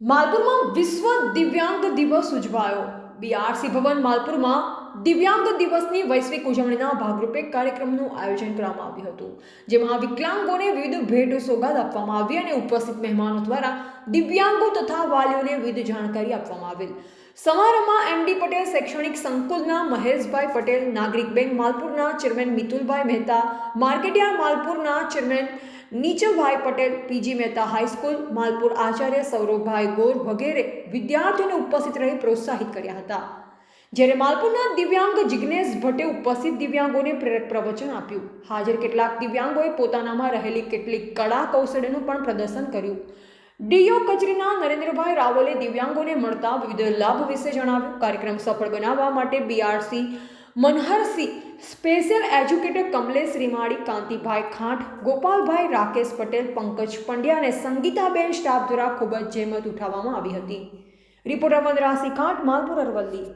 માલપુરમાં વિશ્વ દિવ્યાંગ દિવસ ઉજવાયો. બીઆરસી ભવન માલપુરમાં દિવ્યાંગ દિવસની વૈશ્વિક ઉજવણીના ભાગરૂપે કાર્યક્રમનું આયોજન કરવામાં આવ્યું હતું, જેમાં વિકલાંગોને વિવિધ ભેટ સોગાદ આપવામાં આવી અને ઉપસ્થિત મહેમાનો દ્વારા દિવ્યાંગો તથા વાલીઓને વિવિધ જાણકારી આપવામાં આવેલ. સમારંભમાં એમડી પટેલ, શૈક્ષણિક સંકુલના મહેશભાઈ પટેલ નાગરિક બેંક માલપુરના ચેરમેન મિતુલભાઈ મહેતા માર્કેટિયા માલપુરના chairman Nichalbhai Patel, PG Mehta high school Malpur Acharya Saurabhbhai ગોર વગેરે વિદ્યાર્થીઓને ઉપસ્થિત રહી પ્રોત્સાહિત કર્યા હતા. જ્યારે માલપુરના દિવ્યાંગ જિજ્ઞેશ ભટ્ટે ઉપસ્થિત દિવ્યાંગોને પ્રેરક પ્રવચન આપ્યું. હાજર કેટલાક દિવ્યાંગોએ પોતાનામાં રહેલી કેટલીક કળા કૌશલ્યનું પણ પ્રદર્શન કર્યું. ડીઓ કચેરીના નરેન્દ્રભાઈ રાવલે દિવ્યાંગોને મળતા વિવિધ લાભ વિશે જણાવ્યું. કાર્યક્રમ સફળ બનાવવા માટે BRC Manharsinh, special educator Kamlesh Rimadi, Kantibhai Khant, Gopalbhai Rakesh Patel, Pankaj Pandya અને સંગીતાબેન સ્ટાફ દ્વારા ખૂબ જ જહેમત ઉઠાવવામાં આવી હતી. રિપોર્ટર વનરાસી ખાંટ, માલપુર અરવલ્લી.